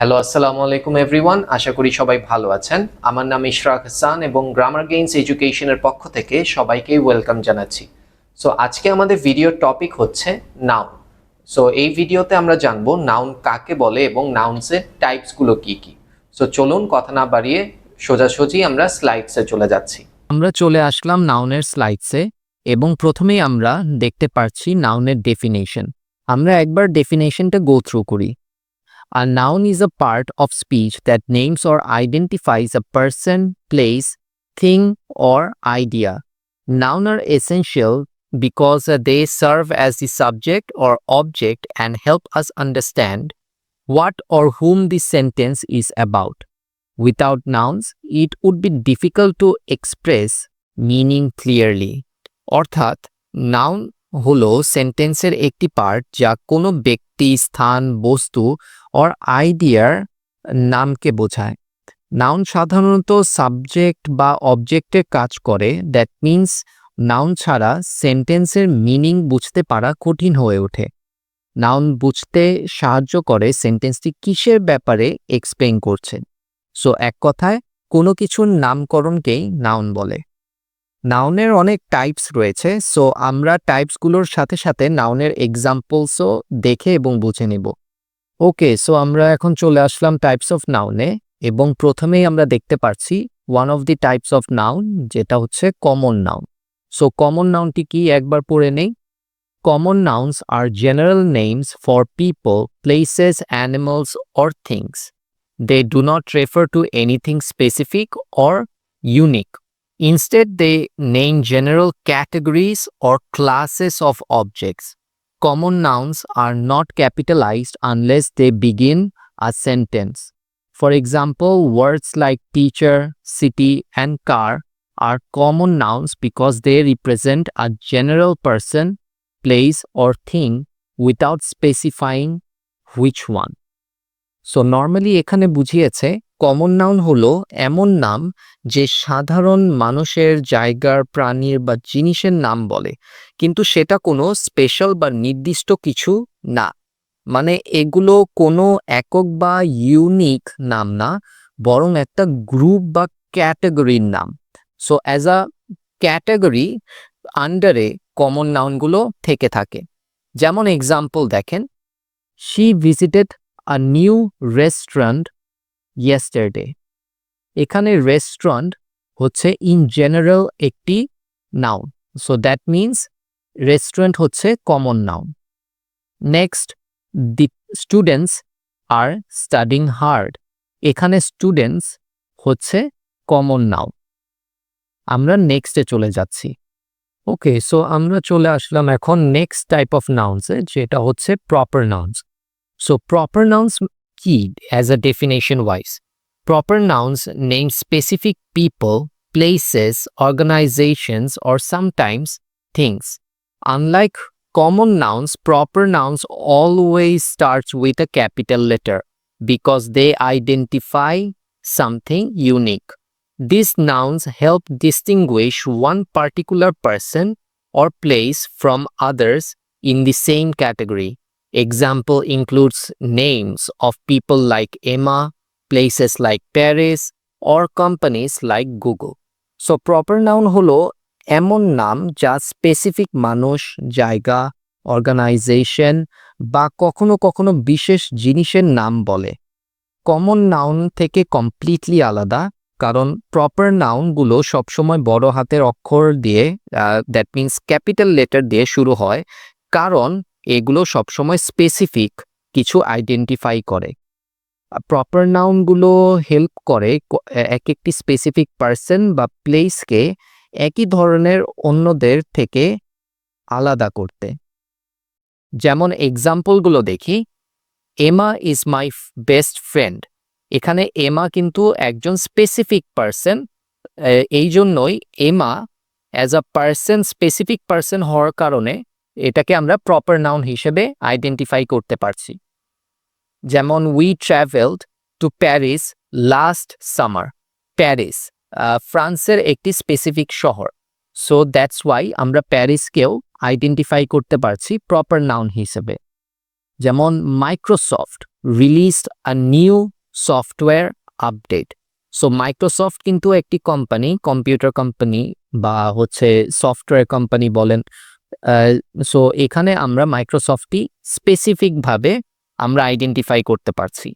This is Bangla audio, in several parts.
হ্যালো আসসালামু আলাইকুম এভরিওয়ান আশা করি সবাই ভালো আছেন। আমার নাম ইশরাক হাসান এবং গ্রামার গেইনস এডুকেশনের পক্ষ থেকে সবাইকেই ওয়েলকাম জানাচ্ছি। সো আজকে আমাদের ভিডিওর টপিক হচ্ছে নাউন সো এই ভিডিওতে আমরা জানব নাউন কাকে বলে এবং নাউন্সের টাইপসগুলো কি কি। সো চলুন কথা না বাড়িয়ে সোজাসুজি আমরা স্লাইডসে চলে যাচ্ছি। আমরা চলে আসলাম নাউনের স্লাইডসে এবং প্রথমেই আমরা দেখতে পাচ্ছি নাউনের ডেফিনেশন আমরা একবার ডেফিনেশনটা গো থ্রু করি। A noun is a part of speech that names or identifies a person, place, thing, or idea. Noun are essential because uh, they serve as the subject or object and help us understand what or whom the sentence is about. Without nouns, it would be difficult to express meaning clearly. অর্থাৎ নাউন হলো সেন্টেন্সের একটি পার্ট যা কোনো ব্যক্তি স্থান, বস্তু অর আইডিয়ার নামকে বোঝায়। নাউন সাধারণত সাবজেক্ট বা অবজেক্টে কাজ করে। দ্যাট মিন্স নাউন ছাড়া সেন্টেন্সের মিনিং বুঝতে পারা কঠিন হয়ে ওঠে। নাউন বুঝতে সাহায্য করে সেন্টেন্সটি কিসের ব্যাপারে এক্সপ্লেন করছে। সো এক কথায় কোনো কিছুর নামকরণকেই নাউন বলে। নাউনের অনেক টাইপস রয়েছে সো আমরা টাইপসগুলোর সাথে সাথে নাউনের এক্সাম্পলসও দেখে এবং বুঝে নেব। ওকে সো আমরা এখন চলে আসলাম টাইপস অফ নাউনে এবং প্রথমেই আমরা দেখতে পাচ্ছি one of the types of noun যেটা হচ্ছে কমন নাউন সো কমন নাউনটি কি? একবার পড়ে নেই। Common nouns are general names for people places animals or things they do not refer to anything specific or unique Instead, they name general categories or classes of objects. Common nouns are not capitalized unless they begin a sentence. For example, words like teacher, city, and car are common nouns because they represent a general person, place, or thing without specifying which one. So normally এখানে বুঝিয়েছে কমন নাউন হলো এমন নাম যে সাধারণ মানুষের জায়গার, প্রাণীর বা জিনিসের নাম বলে। কিন্তু সেটা কোনো স্পেশাল বা নির্দিষ্ট কিছু না। মানে এগুলো কোনো একক বা ইউনিক নাম না, বরং একটা গ্রুপ বা ক্যাটাগরির নাম। সো অ্যাজ আ ক্যাটাগরি আন্ডারে কমন নাউনগুলো থেকে থাকে। যেমন এক্সাম্পল দেখেন she visited a new restaurant yesterday এখানে রেস্টুরেন্ট হচ্ছে ইন জেনারেল একটি noun so that means restaurant হচ্ছে common noun next the students are studying hard এখানে স্টুডেন্টস হচ্ছে কমন নাউন আমরা নেক্সটে চলে যাচ্ছি। ওকে সো আমরা চলে আসলাম এখন নেক্সট টাইপ অফ নাউন্সে যেটা হচ্ছে proper nouns So proper nouns key as a definition wise. Proper nouns name specific people, places, organizations, or sometimes things. Unlike common nouns, proper nouns always starts with a capital letter because they identify something unique. These nouns help distinguish one particular person or place from others in the same category. Example includes names of people like Emma, places like Paris or companies like Google. So proper noun হলো এমন নাম যা স্পেসিফিক মানুষ জায়গা অর্গানাইজেশন বা কখনো কখনো বিশেষ জিনিসের নাম বলে কমন নাউন থেকে কমপ্লিটলি আলাদা কারণ প্রপার নাউনগুলো সবসময় বড় হাতের অক্ষর দিয়ে দ্যাট মিন্স ক্যাপিটাল লেটার দিয়ে শুরু হয় কারণ এগুলো সবসময় স্পেসিফিক কিছু আইডেন্টিফাই করে। প্রপার নাউনগুলো হেল্প করে এক একটি স্পেসিফিক পার্সন বা প্লেসকে একই ধরনের অন্যদের থেকে আলাদা করতে। যেমন এক্সাম্পলগুলো দেখি Emma is my best friend এখানে এমা কিন্তু একজন স্পেসিফিক পার্সন এই জন্যই Emma as a person specific person হওয়ার কারণে এটাকে আমরা প্রপার নাউন হিসেবে আইডেন্টিফাই করতে পারছি। যেমন we travelled to Paris last summer Paris ফ্রান্সের একটি স্পেসিফিক শহর। সো দ্যাটস ওয়াই আমরা প্যারিসকেও আইডেন্টিফাই করতে পারছি প্রপার নাউন হিসেবে। যেমন Microsoft released a new software update so Microsoft কিন্তু একটি কোম্পানি কম্পিউটার কোম্পানি বা হচ্ছে সফটওয়্যার কোম্পানি বলেন। সো এখানে আমরা মাইক্রোসফটটি স্পেসিফিকভাবে আমরা আইডেন্টিফাই করতে পারছি।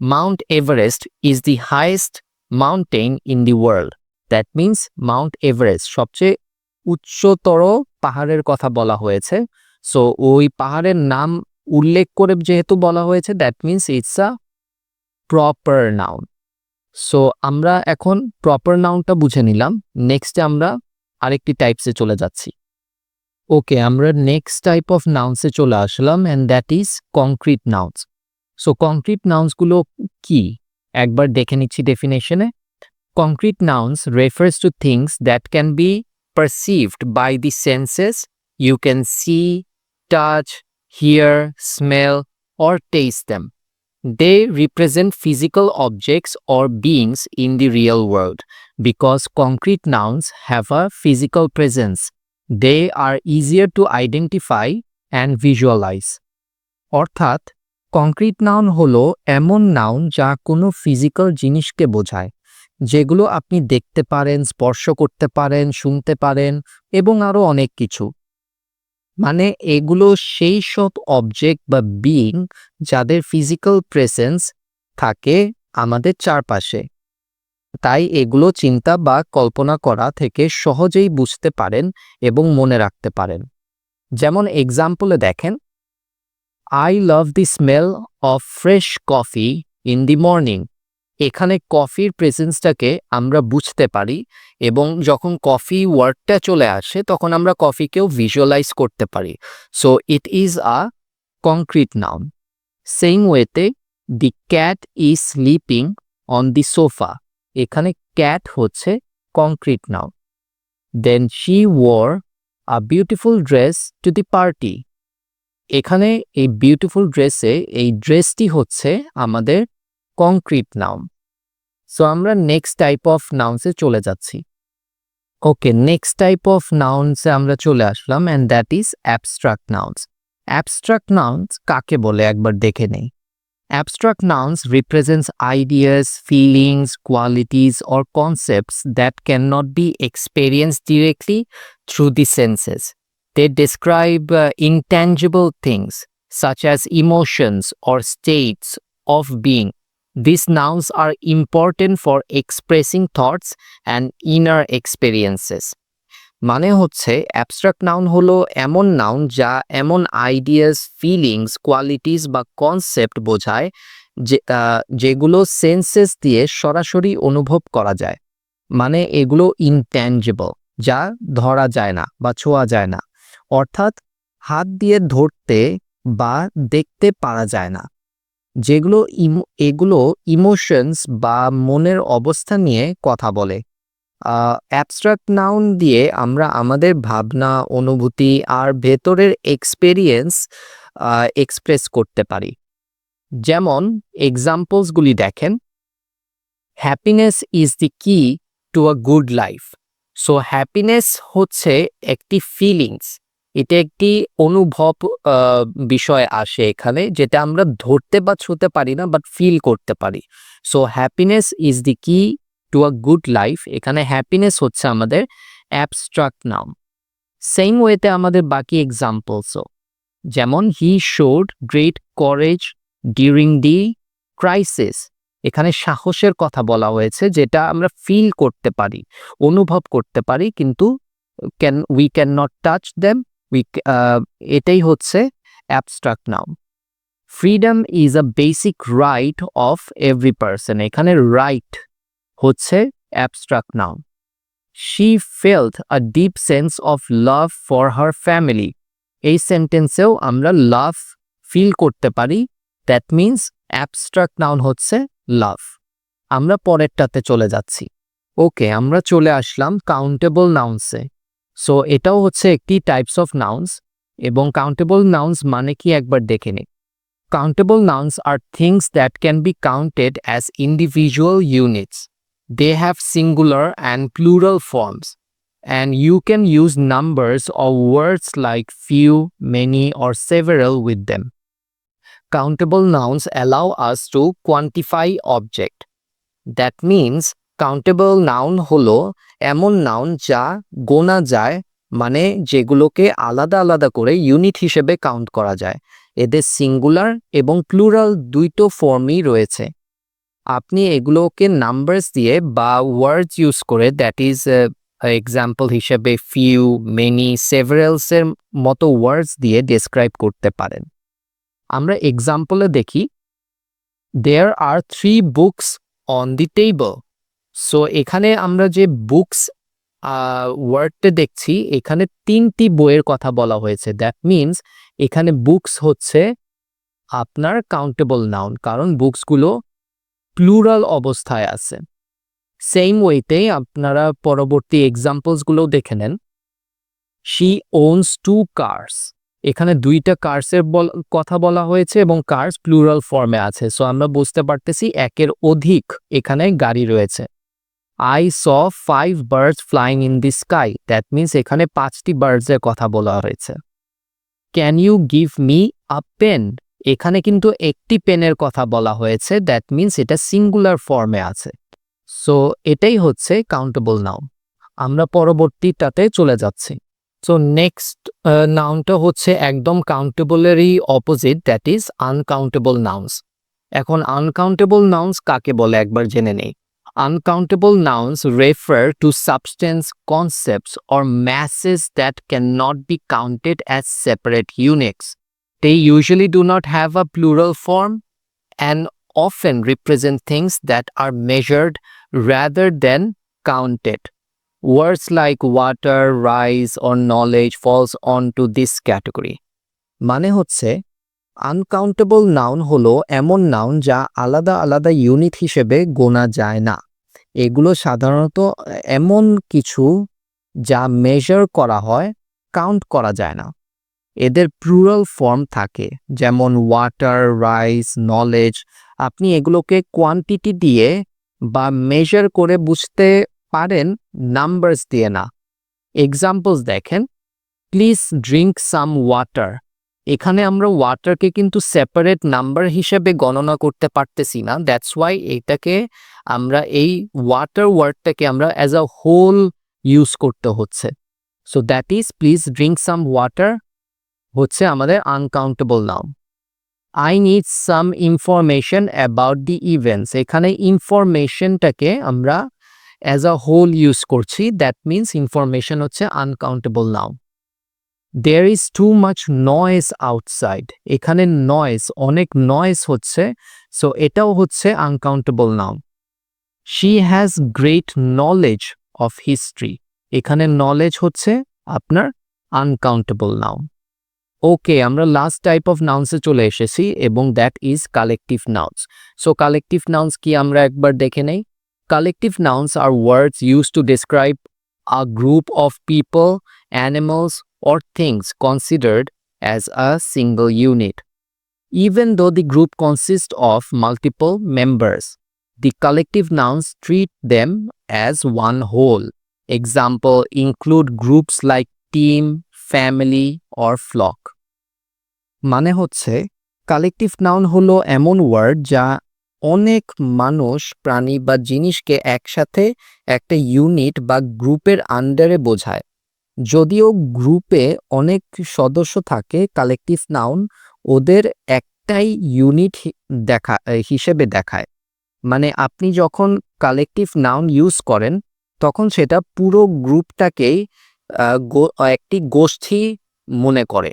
Mount Everest is the highest mountain in the world that means Mount Everest সবচেয়ে উচ্চতর পাহাড়ের কথা বলা হয়েছে। সো ওই পাহাড়ের নাম উল্লেখ করে যেহেতু বলা হয়েছে that means it's a proper noun so আমরা এখন প্রপার নাউনটা বুঝে নিলাম। নেক্সটে আমরা আরেকটি টাইপসে চলে যাচ্ছি। ওকে আমরা নেক্সট টাইপ অফ নাউন্সে চলে আসলাম and that is concrete nouns so concrete নাউন্সগুলো কি? একবার দেখে নিচ্ছি ডেফিনেশনে concrete nouns refers to things that can be perceived by the senses you can see touch hear smell or taste them they represent physical objects or beings in the real world because concrete nouns have a physical presence they are easier to identify and visualize. অর্থাৎ কংক্রিট নাউন হলো এমন নাউন যা কোনো ফিজিক্যাল জিনিসকে বোঝায়, যেগুলো আপনি দেখতে পারেন, স্পর্শ করতে পারেন, শুনতে পারেন এবং আরও অনেক কিছু। মানে এগুলো সেই সব অবজেক্ট বা বিং যাদের ফিজিক্যাল প্রেসেন্স থাকে আমাদের চারপাশে। তাই এগুলো চিন্তা বা কল্পনা করা থেকে সহজেই বুঝতে পারেন এবং মনে রাখতে পারেন। যেমন এক্সাম্পলে দেখেন I love the smell of fresh coffee in the morning এখানে কফির প্রেজেন্সটাকে আমরা বুঝতে পারি এবং যখন কফি ওয়ার্ডটা চলে আসে, তখন আমরা কফিকেও ভিজুয়ালাইজ করতে পারি। So it is a concrete noun same ওয়েতে the cat is sleeping on the sofa এখানে ক্যাট হচ্ছে concrete noun then she wore a beautiful dress to the party এখানে এই বিউটিফুল ড্রেসে এই ড্রেসটি হচ্ছে আমাদের কংক্রিট নাউন সো আমরা নেক্সট টাইপ অফ নাউন্সে চলে যাচ্ছি। ওকে নেক্সট টাইপ অফ নাউন্সে আমরা চলে আসলাম and that is abstract nouns abstract nouns কাকে বলে? একবার দেখে নেই। Abstract nouns represents ideas, feelings, qualities or concepts that cannot be experienced directly through the senses. They describe uh, intangible things such as emotions or states of being. These nouns are important for expressing thoughts and inner experiences. মানে হচ্ছে অ্যাবস্ট্রাক্ট নাউন হলো এমন নাউন যা এমন আইডিয়াস ফিলিংস কোয়ালিটিস বা কনসেপ্ট বোঝায় যে যেগুলো সেন্সেস দিয়ে সরাসরি অনুভব করা যায়। মানে এগুলো ইনট্যাঞ্জেবল যা ধরা যায় না বা ছোঁয়া যায় না। অর্থাৎ হাত দিয়ে ধরতে বা দেখতে পারা যায় না। যেগুলো এগুলো ইমোশনস বা মনের অবস্থা নিয়ে কথা বলে। অ্যাবস্ট্রাক্ট নাউন দিয়ে আমরা আমাদের ভাবনা, অনুভূতি আর ভেতরের এক্সপেরিয়েন্স এক্সপ্রেস করতে পারি। যেমন এক্সাম্পলসগুলি দেখেন। Happiness is the key to a good life so happiness হচ্ছে একটি ফিলিংস এটা একটি অনুভব বিষয় আসে এখানে, যেটা আমরা ধরতে বা ছুতে পারি না বাট ফিল করতে পারি। So happiness is the key to a good life এখানে হ্যাপিনেস হচ্ছে আমাদের অ্যাবস্ট্রাক্ট নাম সেম ওয়েতে আমাদের বাকি এক্সাম্পলসও যেমন he showed great courage during the crisis এখানে সাহসের কথা বলা হয়েছে, যেটা আমরা ফিল করতে পারি, অনুভব করতে পারি, কিন্তু can we can not touch them we এটাই হচ্ছে abstract noun freedom is a basic right of every person এখানে রাইট হচ্ছে abstract noun she felt a deep sense of love for her family এই সেন্টেন্সেও আমরা লাভ ফিল করতে পারি দ্যাট মিন্স অ্যাবস্ট্রাক্ট নাউন হচ্ছে লাভ আমরা পরেরটাতে চলে যাচ্ছি। ওকে আমরা চলে আসলাম কাউন্টেবল নাউন্সে সো এটাও হচ্ছে একটি টাইপস অফ নাউন্স এবং কাউন্টেবল নাউন্স মানে কি একবার দেখে নিই। Countable nouns are things that can be counted as individual units they have singular and plural forms and you can use numbers or words like few, many, or several with them. countable nouns allow us to quantify object. That means countable noun হলো এমন নাউন যা গোনা যায় মানে যেগুলোকে আলাদা আলাদা করে ইউনিট হিসেবে কাউন্ট করা যায় এদের সিঙ্গুলার এবং প্লুরাল দুইটো ফর্মই রয়েছে আপনি এগুলোকে নাম্বারস দিয়ে বা ওয়ার্ডস ইউজ করে দ্যাট ইজ এক্সাম্পল হিসেবে ফিউ মেনি সেভারেলসের মতো ওয়ার্ডস দিয়ে ডেসক্রাইব করতে পারেন। আমরা এক্সাম্পলে দেখি there are three books on the table so এখানে আমরা যে বুকস ওয়ার্ডটা দেখছি, এখানে তিনটি বইয়ের কথা বলা হয়েছে। দ্যাট মিনস এখানে বুকস হচ্ছে আপনার কাউন্টেবল নাউন কারণ বুকসগুলো প্লুরাল অবস্থায় আছে। সেম ওয়েতে আপনারা পরবর্তী এক্সাম্পলসগুলো দেখে নেন। শি ওনস টু কার্স এখানে দুইটা কার্সের কথা বলা হয়েছে এবং কার্স প্লুরাল ফর্মে আছে। সো আমরা বুঝতে পারতেছি একের অধিক এখানে গাড়ি রয়েছে। I saw five birds flying in the sky that means এখানে পাঁচটি বার্ডসের কথা বলা হয়েছে। Can you give me a pen এখানে কিন্তু একটি পেনের কথা বলা হয়েছে দ্যাট মিনস এটা সিঙ্গুলার ফর্মে আছে। সো এটাই হচ্ছে কাউন্টেবল নাউন আমরা পরবর্তীটাতে চলে যাচ্ছি। সো নেক্সট নাউনটা হচ্ছে একদম কাউন্টেবলেরই opposite that is uncountable nouns এখন আনকাউন্টেবল নাউন্স কাকে বলে একবার জেনে নেই। Uncountable nouns refer to substance concepts or or that that not be counted as separate units. They usually do not have a plural form and often represent things that are measured rather than counted. Words like water, rice, or knowledge falls onto this category. মানে হচ্ছে আনকাউন্টেবল নাউন হলো এমন নাউন যা আলাদা আলাদা ইউনিট হিসেবে গোনা যায় না এগুলো সাধারণত এমন কিছু যা মেজার করা হয় কাউন্ট করা যায় না এদের প্লুরাল ফর্ম থাকে, যেমন ওয়াটার রাইস নলেজ আপনি এগুলোকে কোয়ান্টিটি দিয়ে বা মেজার করে বুঝতে পারেন নাম্বারস দিয়ে না। এক্সাম্পলস দেখেন। প্লিজ ড্রিঙ্ক সাম ওয়াটার এখানে আমরা ওয়াটারকে কিন্তু সেপারেট নাম্বার হিসেবে গণনা করতে পারতেছি না। দ্যাটস ওয়াই এটাকে আমরা এই ওয়াটার ওয়ার্ডটাকে আমরা অ্যাজ আ হোল ইউজ করতে হচ্ছে। So that is please drink some water হচ্ছে আমাদের আনকাউন্টেবল নাম I need some information about the events এখানে ইনফরমেশনটাকে আমরা অ্যাজ আ হোল ইউজ করছি দ্যাট মিনস ইনফরমেশন হচ্ছে আনকাউন্টেবল নাম there is too much noise outside এখানে নয়েস অনেক নয়েস হচ্ছে সো এটাও হচ্ছে আনকাউন্টেবল নাম she has great knowledge of history এখানে নলেজ হচ্ছে আপনার আনকাউন্টেবল নাউন ওকে আমরা লাস্ট টাইপ অফ নাউন্সে চলে এসেছি এবং that is collective nouns so collective nouns কি আমরা একবার দেখে নেই collective nouns are words use to describe a group of people animals or things considered as a single unit. Even though the group consists of multiple members, the collective nouns treat them as one whole. Example include groups like team, family, or flock. মানে হচ্ছে, কালেকটিভ নাউন হলো এমন ওয়ার্ড যা অনেক মানুষ, প্রাণী বা জিনিসকে একসাথে একটা ইউনিট বা গ্রুপের আন্ডারে বোঝায়। যদিও গ্রুপে অনেক সদস্য থাকে, কালেকটিভ নাউন ওদের একটাই ইউনিট দেখা হিসেবে দেখায়। মানে আপনি যখন কালেকটিভ নাউন ইউজ করেন, তখন সেটা পুরো গ্রুপটাকেই একটি গোষ্ঠী মনে করে।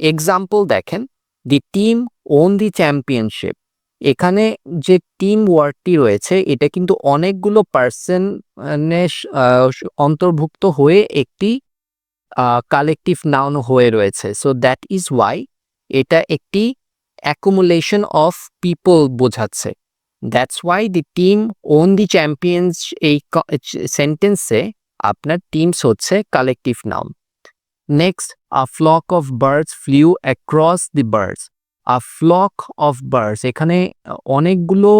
এক্সাম্পল দেখেন the team won the championship এখানে যে টিম ওয়ার্ডটি রয়েছে, এটা কিন্তু অনেকগুলো পার্সনের অন্তর্ভুক্ত হয়ে একটি কালেকটিভ নাউন হয়ে রয়েছে। সো দ্যাট ইজ ওয়াই এটা একটি অ্যাকুমুলেশন অফ পিপল বোঝাচ্ছে। That's why the team won the champions এই সেন্টেন্সে আপনার টিমস হচ্ছে collective noun next a flock of birds flew across the birds a flock of birds এখানে অনেকগুলো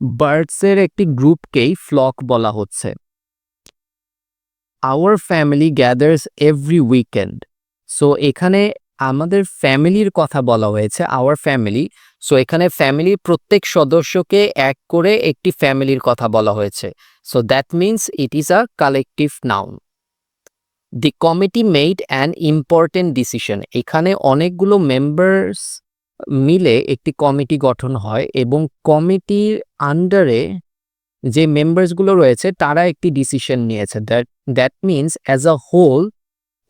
বার্ডসের একটি গ্রুপকেই ফ্লক বলা হচ্ছে। Our family gathers every weekend so এখানে আমাদের ফ্যামিলির কথা বলা হয়েছে আওয়ার ফ্যামিলি সো এখানে ফ্যামিলির প্রত্যেক সদস্যকে এক করে একটি ফ্যামিলির কথা বলা হয়েছে। So that means it is a collective noun the committee made an important decision এখানে অনেকগুলো মেম্বার্স মিলে একটি কমিটি গঠন হয় এবং কমিটির আন্ডারে যে মেম্বার্সগুলো রয়েছে, তারা একটি ডিসিশন নিয়েছে। That that means as a whole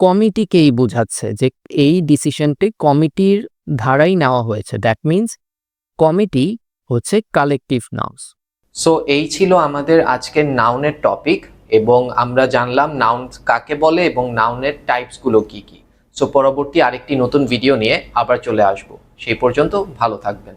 কমিটিকেই বোঝাচ্ছে যে এই ডিসিশনটি কমিটির ধারাই নেওয়া হয়েছে। দ্যাট মিন্স কমিটি হচ্ছে কালেকটিভ নাউন্স সো এই ছিল আমাদের আজকের নাউনের টপিক এবং আমরা জানলাম নাউন কাকে বলে এবং নাউনের টাইপসগুলো কি কি। সো পরবর্তী আরেকটি নতুন ভিডিও নিয়ে আবার চলে আসব। সেই পর্যন্ত ভালো থাকবেন।